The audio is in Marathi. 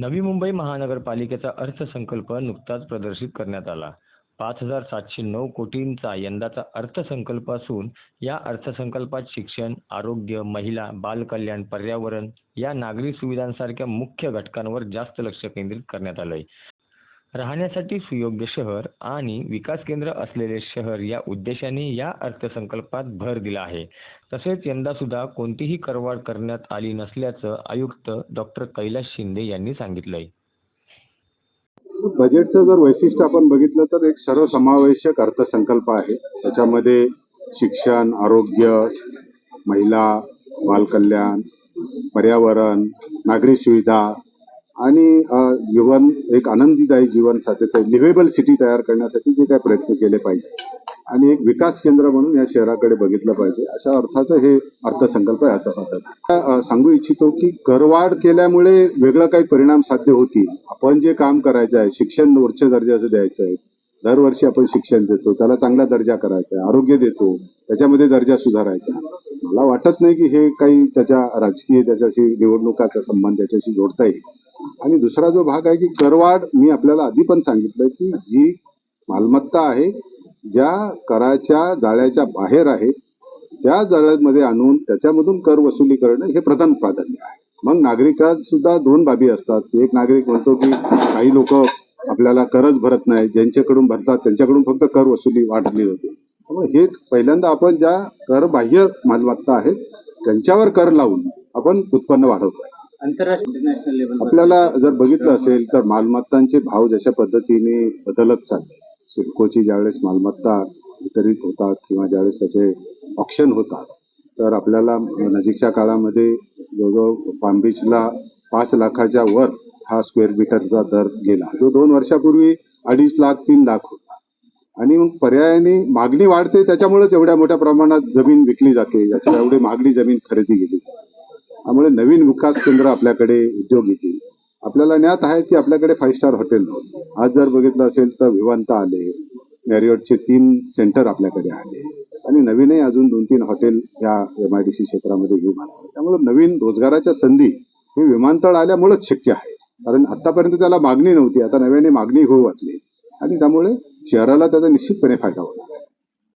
नवी मुंबई महानगरपालिकेचा अर्थसंकल्प नुकताच प्रदर्शित करण्यात आला. पाच हजार सातशे नऊ कोटींचा यंदाचा अर्थसंकल्प असून या अर्थसंकल्पात शिक्षण, आरोग्य, महिला, बालकल्याण, पर्यावरण या नागरी सुविधांसारख्या मुख्य घटकांवर जास्त लक्ष केंद्रित करण्यात आलंय. राहण्यासाठी सुयोग्य शहर आणि विकास केंद्र असलेले शहर या उद्देशाने या अर्थसंकल्पात भर दिला आहे. तसेच यंदासुद्धा कोणतीही करवाढ करण्यात आली नसल्याचं आयुक्त डॉक्टर कैलास शिंदे यांनी सांगितलंय. बजेटचं जर वैशिष्ट्य आपण बघितलं तर एक सर्वसमावेशक अर्थसंकल्प आहे. त्याच्यामध्ये शिक्षण, आरोग्य, महिला, बालकल्याण, पर्यावरण, नागरी सुविधा आणि जीवन एक आनंदीदायी जीवन साध्याचं लिव्हेबल सिटी तयार करण्यासाठी जे काय प्रयत्न केले पाहिजे. आणि एक विकास केंद्र म्हणून या शहराकडे बघितलं पाहिजे. अशा अर्थाचं हे अर्थसंकल्प याचा पद्धत सांगू इच्छितो की करवाढ केल्यामुळे वेगळं काही परिणाम साध्य होतील. आपण जे काम करायचं आहे शिक्षण उच्च दर्जाचं द्यायचं आहे. दरवर्षी आपण शिक्षण देतो त्याला चांगला दर्जा करायचा आहे आरोग्य देतो त्याच्यामध्ये दर्जा सुधारायचा मला वाटत नाही की हे काही त्याच्या राजकीय त्याच्याशी निवडणुकाचा संबंध त्याच्याशी जोडता येईल. आणि दुसरा जो भाग आहे की करवाढ मी आपल्याला आधी पण सांगितलं की जी मालमत्ता आहे ज्या कराच्या जाळ्याच्या बाहेर आहे त्या जाळ्यामध्ये आणून त्याच्यामधून कर वसुली करणं हे प्रधान प्राधान्य आहे. मग नागरिकात सुद्धा दोन बाबी असतात. एक नागरिक म्हणतो की काही लोक आपल्याला करच भरत नाही ज्यांच्याकडून भरतात त्यांच्याकडून फक्त कर वसुली वाढली जाते. त्यामुळे हे पहिल्यांदा आपण ज्या कर बाह्य मालमत्ता आहेत त्यांच्यावर कर लावून आपण उत्पन्न वाढवतो. आपल्याला जर बघितलं असेल तर मालमत्तांचे भाव जशा पद्धतीने बदलत चालले सिडकोची ज्यावेळेस मालमत्ता वितरित होतात किंवा ज्यावेळेस त्याचे ऑप्शन होतात तर आपल्याला नजीकच्या काळामध्ये जवळजवळ पाम बीचला पाच लाखाच्या वर हा स्क्वेअर मीटरचा दर गेला. जो दोन वर्षापूर्वी अडीच लाख तीन लाख होता. आणि मग पर्यायाने मागणी वाढते त्याच्यामुळेच एवढ्या मोठ्या प्रमाणात जमीन विकली जाते. याच्या एवढी मागणी जमीन खरेदी केली जाते. त्यामुळे नवीन विकास केंद्र आपल्याकडे उद्योग येतील. आपल्याला ज्ञात आहे की आपल्याकडे फाईव्ह स्टार हॉटेल नव्हते. आज जर बघितलं असेल तर विवांता आले. मॅरिओटचे तीन सेंटर आपल्याकडे आले. आणि नवीनही अजून दोन तीन हॉटेल या एम आय डी सी क्षेत्रामध्ये येऊन आले त्यामुळे नवीन रोजगाराच्या संधी हे विमानतळ आल्यामुळेच शक्य आहे. कारण आतापर्यंत त्याला मागणी नव्हती. आता नव्याने मागणी होऊ वाटली आणि त्यामुळे शहराला त्याचा निश्चितपणे फायदा होणार आहे.